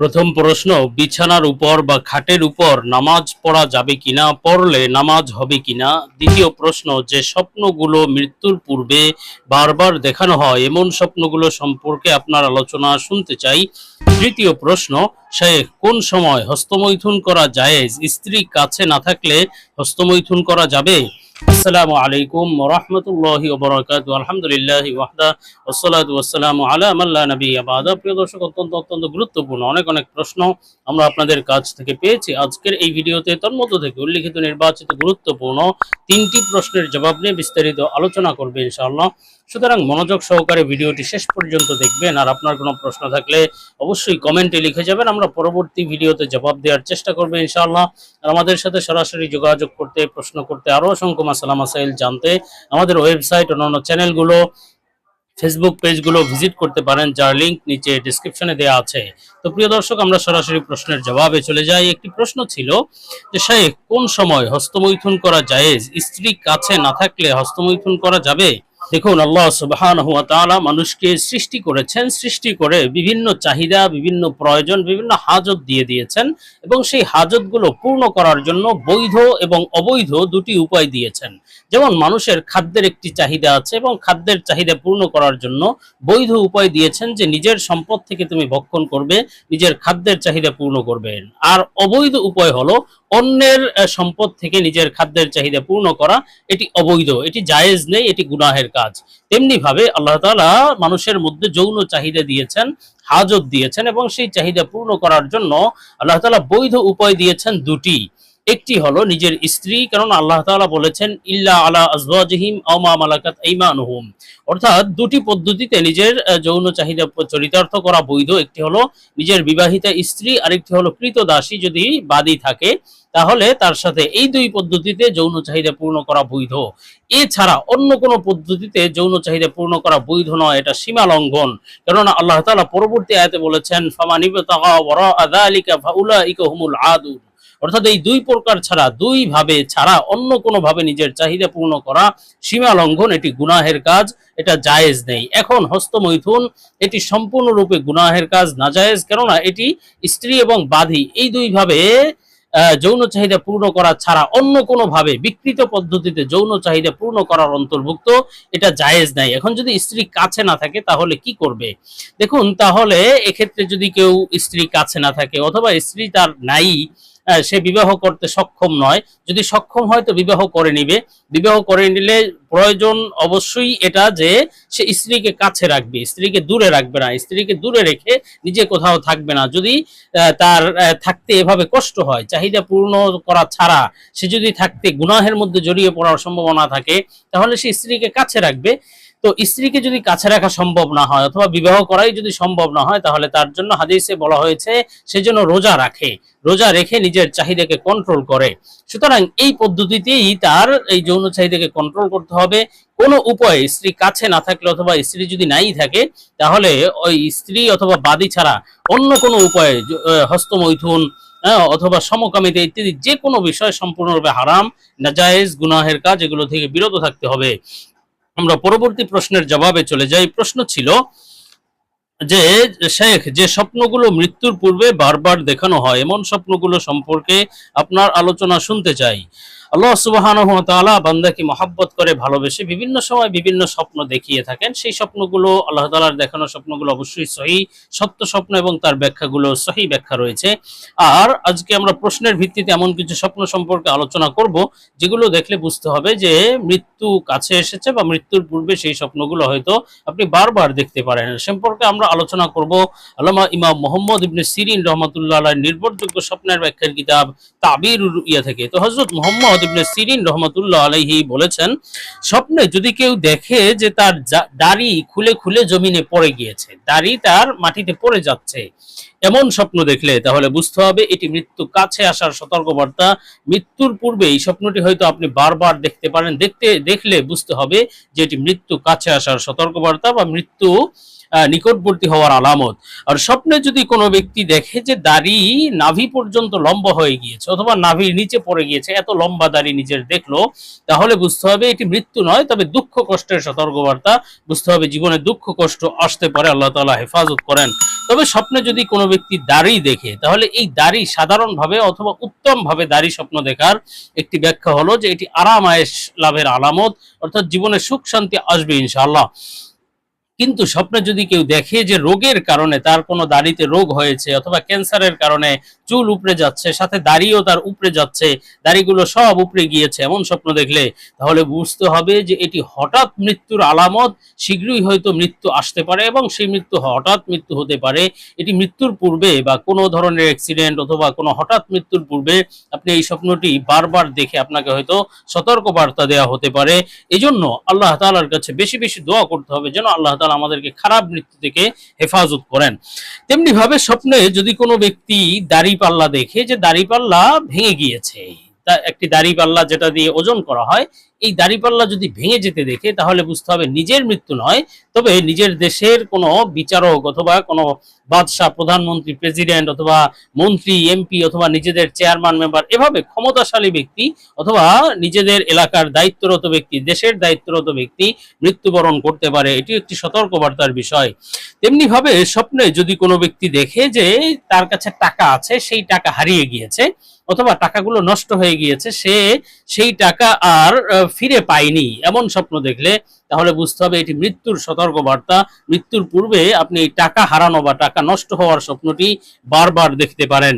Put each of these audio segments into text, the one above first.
প্রথম প্রশ্ন, বিছানার উপর বা খাটের উপর নামাজ পড়া যাবে কিনা, পড়লে নামাজ হবে কিনা? দ্বিতীয় প্রশ্ন, যে স্বপ্নগুলো মৃত্যুর পূর্বে বারবার দেখানো হয়, এমন স্বপ্নগুলো সম্পর্কে আপনার আলোচনা শুনতে চাই। তৃতীয় প্রশ্ন, শেখ, কোন সময় হস্তমৈথুন করা জায়েজ? স্ত্রী কাছে না থাকলে হস্তমৈথুন করা যাবে? আলাইকুম রহমতুল্লাহি ওবরাকাতু আলহামদুলিল্লাহ ওয়াহদা ওসসালাতু ওয়াসসালামু আলা মাল্লা নবী আবাদা প্রিয় অত্যন্ত গুরুত্বপূর্ণ অনেক অনেক প্রশ্ন আমরা আপনাদের কাছ থেকে পেয়েছি। আজকের এই ভিডিওতে থেকে উল্লিখিত নির্বাচিত গুরুত্বপূর্ণ তিনটি প্রশ্নের জবাব নিয়ে বিস্তারিত আলোচনা করবে ইনশাআল্লাহ। সুতরাং মনোযোগ সহকারে ভিডিওটি শেষ পর্যন্ত দেখবেন। আর আপনার কোনো প্রশ্ন থাকলে অবশ্যই কমেন্টে লিখে যাবেন। আমরা পরবর্তী ভিডিওতে জবাব দেওয়ার চেষ্টা করব ইনশাআল্লাহ। আর আমাদের সাথে সরাসরি যোগাযোগ করতে, প্রশ্ন করতে আরও অসংখ্য মাসালা মাসাইল জানতে আমাদের ওয়েবসাইট, অন্যান্য চ্যানেলগুলো, ফেসবুক পেজগুলো ভিজিট করতে পারেন, যার লিঙ্ক নিচে ডিসক্রিপশনে দেওয়া আছে। তো প্রিয় দর্শক, আমরা সরাসরি প্রশ্নের জবাবে চলে যাই। একটি প্রশ্ন ছিল যে শেখ কোন সময় হস্তমৈথুন করা জায়েজ? স্ত্রী কাছে না থাকলে হস্তমৈথুন করা যাবে? দেখুন, আল্লাহ সুবহানাহু ওয়া তাআলা মানুষকে সৃষ্টি করেছেন, সৃষ্টি করে বিভিন্ন চাহিদা, বিভিন্ন প্রয়োজন, বিভিন্ন হাজত দিয়ে দিয়েছেন এবং সেই হাজতগুলো পূর্ণ করার জন্য বৈধ এবং অবৈধ দুটি উপায় দিয়েছেন। যেমন মানুষের খাদ্যের একটি চাহিদা আছে এবং খাদ্যের চাহিদা পূর্ণ করার জন্য বৈধ উপায় দিয়েছেন যে নিজের সম্পদ থেকে তুমি ভক্ষণ করবে, নিজের খাদ্যের চাহিদা পূর্ণ করবে। আর অবৈধ উপায় হলো অন্যের সম্পদ থেকে নিজের খাদ্যের চাহিদা পূর্ণ করা, এটি অবৈধ, এটি জায়েজ নেই, এটি গুনাহের কাজ। তেমনি ভাবে আল্লাহ তালা মানুষের মধ্যে যৌন চাহিদা দিয়েছেন, হাজত দিয়েছেন এবং সেই চাহিদা পূর্ণ করার জন্য আল্লাহ তালা বৈধ উপায় দিয়েছেন দুটি। একটি হলো নিজের স্ত্রী, কারণ আল্লাহ তাআলা বলেছেন, ইল্লা আলা আজওয়াজিহিম আও মা অর্থাৎ দুটি পদ্ধতিতে নিজের যৌন চাহিদা চরিতার্থ করা বৈধ। একটি হলো নিজের বিবাহিতা স্ত্রী, আরেকটি হলো কৃত দাসী যদি বাদী থাকে, তাহলে তার সাথে এই দুই পদ্ধতিতে যৌন চাহিদা পূর্ণ করা বৈধ। এছাড়া অন্য কোনো পদ্ধতিতে যৌন চাহিদা পূর্ণ করা বৈধ নয়, এটা সীমা লঙ্ঘন। কেননা আল্লাহ তাআলা পরবর্তী আয়াতে বলেছেন ফামানিব তাগা ওয়ারা আযালিকা ফাউলাইকা অর্থাৎ এই দুই প্রকার ছাড়া দুই ভাবে ছাড়া অন্য কোনো ভাবে নিজের চাহিদা পূর্ণ করা সীমা লঙ্ঘন এটি গুনাহের কাজ এটা জায়েজ নেই। এখন হস্তমৈথুন এটি সম্পূর্ণরূপে গুনাহের কাজ নাজায়েজ কেননা এটি স্ত্রী এবং বাদী এই দুই ভাবে আহ, যৌন চাহিদা পূর্ণ করা ছাড়া অন্য কোনো ভাবে বিকৃত পদ্ধতিতে যৌন চাহিদা পূর্ণ করার অন্তর্ভুক্ত এটা জায়েজ নাই। এখন যদি স্ত্রী কাছে না থাকে তাহলে কি করবে? দেখুন তাহলে এক্ষেত্রে যদি কেউ স্ত্রী কাছে না থাকে অথবা স্ত্রী তার নাই সে বিবাহ করতে সক্ষম নয়। যদি সক্ষম হয় তো বিবাহ করে নিবে। বিবাহ করে নিলে প্রয়োজন অবশ্যই এটা যে সে স্ত্রীকে কাছে রাখবে, স্ত্রীকে দূরে রাখবে না, স্ত্রীকে দূরে রেখে নিজে কোথাও থাকবে না। যদি তার থাকতে এভাবে কষ্ট হয়, চাহিদা পূর্ণ করা ছাড়া সে যদি থাকতে গুনাহের মধ্যে জড়িয়ে পড়ার সম্ভাবনা থাকে, তাহলে সে স্ত্রীকে কাছে রাখবে। তো স্ত্রীকে যদি কাছে রাখা সম্ভব না হয় অথবা বিবাহ করাই যদি সম্ভব না হয়, তাহলে তার জন্য হাদিসে বলা হয়েছে সেজন্য রোজা রাখে, রোজা রেখে নিজের চাহিদাকে কন্ট্রোল করে। সুতরাং এই পদ্ধতিতেই তার এই যৌন চাহিদাকে কন্ট্রোল করতে হবে। কোনো উপায়ে স্ত্রী কাছে না থাকলে অথবা স্ত্রী যদি নাই থাকে, তাহলে ওই স্ত্রী অথবা বাদী ছাড়া অন্য কোনো উপায়ে হস্তমৈথুন অথবা সমকামিতা ইত্যাদি যে কোনো বিষয় সম্পূর্ণরূপে হারাম, নাজায়েজ, গুনাহের কাজ এগুলো থেকে বিরত থাকতে হবে। আমরা পরবর্তী প্রশ্নের জবাবে চলে যাই। প্রশ্ন ছিল যে, শেখ, যে স্বপ্নগুলো মৃত্যুর পূর্বে বারবার দেখানো হয়, এমন স্বপ্নগুলো সম্পর্কে আপনার আলোচনা শুনতে চাই। আল্লাহ সুবহানাহু ওয়া তাআলা বান্দাকে মহাব্বত করে ভালোবেসে বিভিন্ন সময় বিভিন্ন স্বপ্ন দেখিয়ে থাকেন। সেই স্বপ্নগুলো আল্লাহ তাআলার দেখানো স্বপ্নগুলো অবশ্যই সহি, সত্য স্বপ্ন এবং তার ব্যাখ্যাগুলো সহি ব্যাখ্যা রয়েছে। আর আজকে আমরা প্রশ্নের ভিত্তিতে এমন কিছু স্বপ্ন সম্পর্কে আলোচনা করব, যেগুলো দেখলে বুঝতে হবে যে মৃত্যু কাছে এসেছে বা মৃত্যুর পূর্বে সেই স্বপ্নগুলো হয়তো আপনি বারবার দেখতে পারেন। সম্পর্কে আমরা আলোচনা করব আল্লামা ইমাম মোহাম্মদ ইবনে সিরিন রহমতুল্লাহ নির্ভরযোগ্য স্বপ্নের ব্যাখ্যার কিতাব তাবির ইয়া থেকে। তো হজরত মোহাম্মদ স্বপ্নে যদি কেউ দেখে যে তার দাড়ি খুলে খুলে জমিনে পড়ে গিয়েছে, দাড়ি তার মাটিতে পড়ে যাচ্ছে, এমন স্বপ্ন দেখলে তাহলে বুঝতে হবে এটি মৃত্যু কাছে আসার সতর্কবার্তা। মৃত্যুর পূর্বে এই স্বপ্নটি হয়তো আপনি বারবার দেখতে পারেন, দেখতে, দেখলে বুঝতে হবে যে এটি মৃত্যু কাছে আসার সতর্কবার্তা বা মৃত্যু নিকটবর্তী হওয়ার আলামত। আর স্বপ্নে যদি কোনো ব্যক্তি দেখে যে দাড়ি নাভি পর্যন্ত লম্বা হয়ে গিয়েছে অথবা নাভির নিচে পড়ে গিয়েছে, এত লম্বা দাড়ি নিজের দেখল, তাহলে বুঝতে হবে এটি মৃত্যু নয়, তবে দুঃখ কষ্টের সতর্কবার্তা, বুঝতে হবে জীবনে দুঃখ কষ্ট আসতে পারে, আল্লাহ তাআলা হেফাজত করেন। তবে স্বপ্নে যদি কোনো ব্যক্তি দাড়ি দেখে, তাহলে এই দাড়ি সাধারণভাবে অথবা উত্তমভাবে দাড়ি স্বপ্ন দেখার একটি ব্যাখ্যা হলো যে এটি আরাম আয়েশ লাভের আলামত, অর্থাৎ জীবনে সুখ শান্তি আসবে ইনশাআল্লাহ। কিন্তু স্বপ্নে যদি কেউ দেখে যে রোগের কারণে তার কোনো দাড়িতে রোগ হয়েছে অথবা ক্যান্সারের কারণে চুল উপড়ে যাচ্ছে, সাথে দাড়িও তার উপড়ে যাচ্ছে, দাড়িগুলো সব উপড়ে গিয়েছে, এমন স্বপ্ন দেখলে তাহলে বুঝতে হবে যে এটি হঠাৎ মৃত্যুর আলামত, শীঘ্রই হয়তো মৃত্যু আসতে পারে এবং সেই মৃত্যু হঠাৎ মৃত্যু হতে পারে। এটি মৃত্যুর পূর্বে বা কোনো ধরনের অ্যাক্সিডেন্ট অথবা কোনো হঠাৎ মৃত্যুর পূর্বে আপনি এই স্বপ্নটি বারবার দেখে আপনাকে হয়তো সতর্ক বার্তা দেওয়া হতে পারে। এই জন্য আল্লাহ তালার কাছে বেশি বেশি দোয়া করতে হবে যেন আল্লাহ তাআলা আমাদেরকে খারাপ মৃত্যু থেকে হেফাজত করেন। তেমনি ভাবে স্বপ্নে যদি কোনো ব্যক্তি দাড়ি পাল্লা দেখে যে দাড়ি পাল্লা ভেঙে গিয়েছে। তা একটি দাড়ি পাল্লা যেটা দিয়ে ওজন করা হয়, এই দাড়ি পাল্লা যদি ভেঙে যেতে দেখে, তাহলে বুঝতে হবে নিজের মৃত্যু নয়। তবে নিজের দেশের কোনো বিচারক অথবা কোনো বাদশাহ, প্রধানমন্ত্রী, প্রেসিডেন্ট অথবা মন্ত্রী, এমপি অথবা নিজেদের চেয়ারম্যান মেম্বার, এভাবে ক্ষমতাশালী ব্যক্তি অথবা নিজেদের এলাকার দায়িত্বরত ব্যক্তি, দেশের দায়িত্বরত ব্যক্তি মৃত্যুবরণ করতে পারে, এটি একটি সতর্কবার্তার বিষয়। তেমনি ভাবে স্বপ্নে যদি কোনো ব্যক্তি দেখে যে তার কাছে টাকা আছে, সেই টাকা হারিয়ে গিয়েছে অথবা টাকাগুলো নষ্ট হয়ে গিয়েছে, সে সেই টাকা আর ফিরে পায়নি। এমন স্বপ্ন দেখলে তাহলে বুঝতে হবে এটি মৃত্যুর সতর্কবার্তা। মৃত্যুর পূর্বে আপনি এই টাকা হারানো বা টাকা নষ্ট হওয়ার স্বপ্নটি বারবার দেখতে পারেন।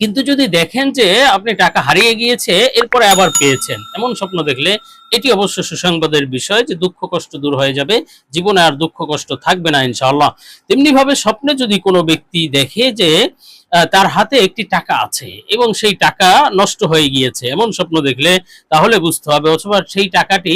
কিন্তু যদি দেখেন যে আপনি টাকা হারিয়ে গিয়েছে, এরপরে আবার পেয়েছেন, এমন স্বপ্ন দেখলে এটি অবশ্য সুসংবাদের বিষয় যে দুঃখ কষ্ট দূর হয়ে যাবে, জীবনে আর দুঃখ কষ্ট থাকবে না ইনশাআল্লাহ। তেমনি ভাবে স্বপ্নে যদি কোনো ব্যক্তি দেখে যে তার হাতে একটি টাকা আছে এবং সেই টাকা নষ্ট হয়ে গিয়েছে। এমন স্বপ্ন দেখলে তাহলে বুঝতে হবে, অথবা সেই টাকাটি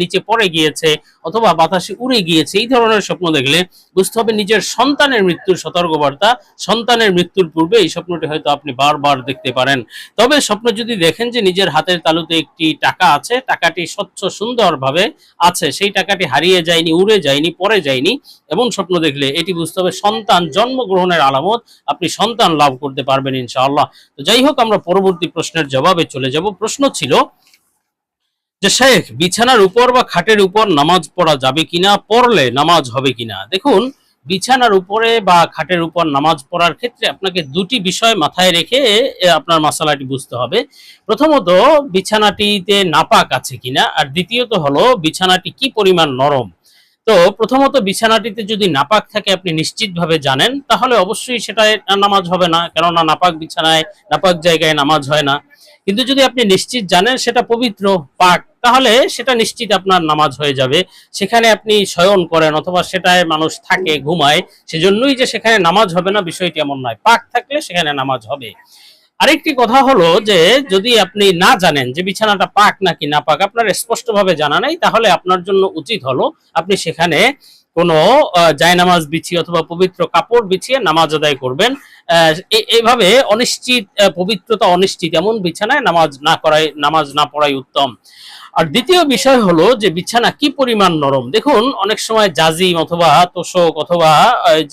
নিচে পড়ে গিয়েছে। অথবা বাতাসে উড়ে গিয়েছে, এই ধরনের স্বপ্ন দেখলে বুঝতে হবে নিজের সন্তানের মৃত্যুর সতর্কবার্তা, সন্তানের মৃত্যুর পূর্বে এই স্বপ্নটি হয়তো আপনি বারবার দেখতে পারেন। তবে স্বপ্ন যদি দেখেন যে নিজের হাতের তালুতে একটি টাকা আছে, টাকাটি স্বচ্ছ সুন্দরভাবে আছে, সেই টাকাটি হারিয়ে যায়নি, উড়ে যায়নি পরে যায়নি, এমন স্বপ্ন দেখলে এটি বুঝতে হবে সন্তান জন্মগ্রহণের আলামত আপনি সন্তান লাভ করতে পারবেন ইনশাআল্লাহ। তো যাই হোক, আমরা পরবর্তী প্রশ্নের জবাবে চলে যাব। প্রশ্ন ছিল যে শেখ, বিছানার উপর বা খাটের উপর নামাজ পড়া যাবে কিনা, পড়লে নামাজ হবে কিনা? দেখুন, বিছানার উপরে বা খাটের উপর নামাজ পড়ার ক্ষেত্রে আপনাকে দুটি বিষয় মাথায় রেখে আপনার মশালাটি বুঝতে হবে। প্রথমত, বিছানাটিতে নাপাক আছে কিনা? আর দ্বিতীয়ত হলো, বিছানাটি কি পরিমাণ নরম? তো প্রথমত, বিছানাটিতে যদি নাপাক থাকে, আপনি নিশ্চিতভাবে জানেন। তাহলে অবশ্যই সেটায় নামাজ হবে না। কেননা, নাপাক বিছানায়, নাপাক জায়গায় নামাজ হয় না। কিন্তু যদি আপনি নিশ্চিত জানেন সেটা পবিত্র পাক, তাহলে সেটা নিশ্চিত আপনার নামাজ হয়ে যাবে। সেখানে আপনি শয়ন করেন অথবা সেটায় মানুষ থাকে, ঘুমায়, সেজন্যই যে সেখানে নামাজ হবে না, বিষয়টি এমন নয়। পাক থাকলে সেখানে নামাজ হবে। আরেকটি কথা হলো যে, যদি আপনি না জানেন যে বিছানাটা পাক নাকি না পাক, আপনার স্পষ্টভাবে জানা নেই, তাহলে আপনার জন্য উচিত হলো আপনি সেখানে কোনো জায়নামাজ বিছিয়ে অথবা পবিত্র কাপড় বিছিয়ে নামাজ আদায় করবেন। এইভাবে অনিশ্চিত পবিত্রতা অনিশ্চিত এমন বিছানায় নামাজ না করাই, নামাজ না পড়াই উত্তম। আর দ্বিতীয় বিষয় হলো যে বিছানা কি পরিমাণ নরম? দেখুন, অনেক সময় জাজিম অথবা তোষক অথবা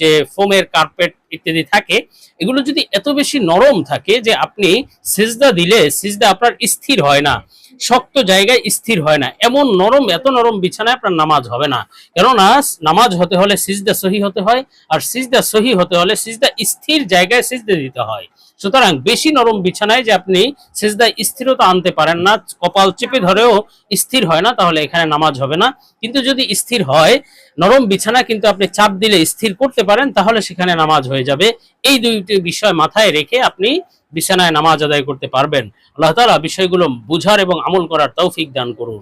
যে ফোমের কার্পেট ইত্যাদি থাকে, এগুলো যদি এত বেশি নরম থাকে যে আপনি সিজদা দিলে সিজদা আপনার স্থির হয় না। শক্ত জায়গায় স্থির হয় না। এমন নরম, এত নরম বিছানায় আপনার নামাজ হবে না। কেননা, নামাজ হতে হলে সিজদা সহি হতে হয়, আর সিজদা সহি হতে হলে সিজদা স্থির জায়গায় সিজদা দিতে হয়। সুতরাং বেশি নরম বিছানায় যে আপনি সিজদায় স্থিরতা আনতে পারেন না, কপাল চেপে ধরেও স্থির হয় না, তাহলে এখানে নামাজ হবে না। কিন্তু যদি স্থির হয়, নরম বিছানা কিন্তু আপনি চাপ দিলে স্থির করতে পারেন, তাহলে সেখানে নামাজ হয়ে যাবে। এই দুইটি বিষয় মাথায় রেখে আপনি বিছানায় নামাজ আদায় করতে পারবেন। আল্লাহ তাআলা বিষয়গুলো বুঝার এবং আমল করার তৌফিক দান করুন।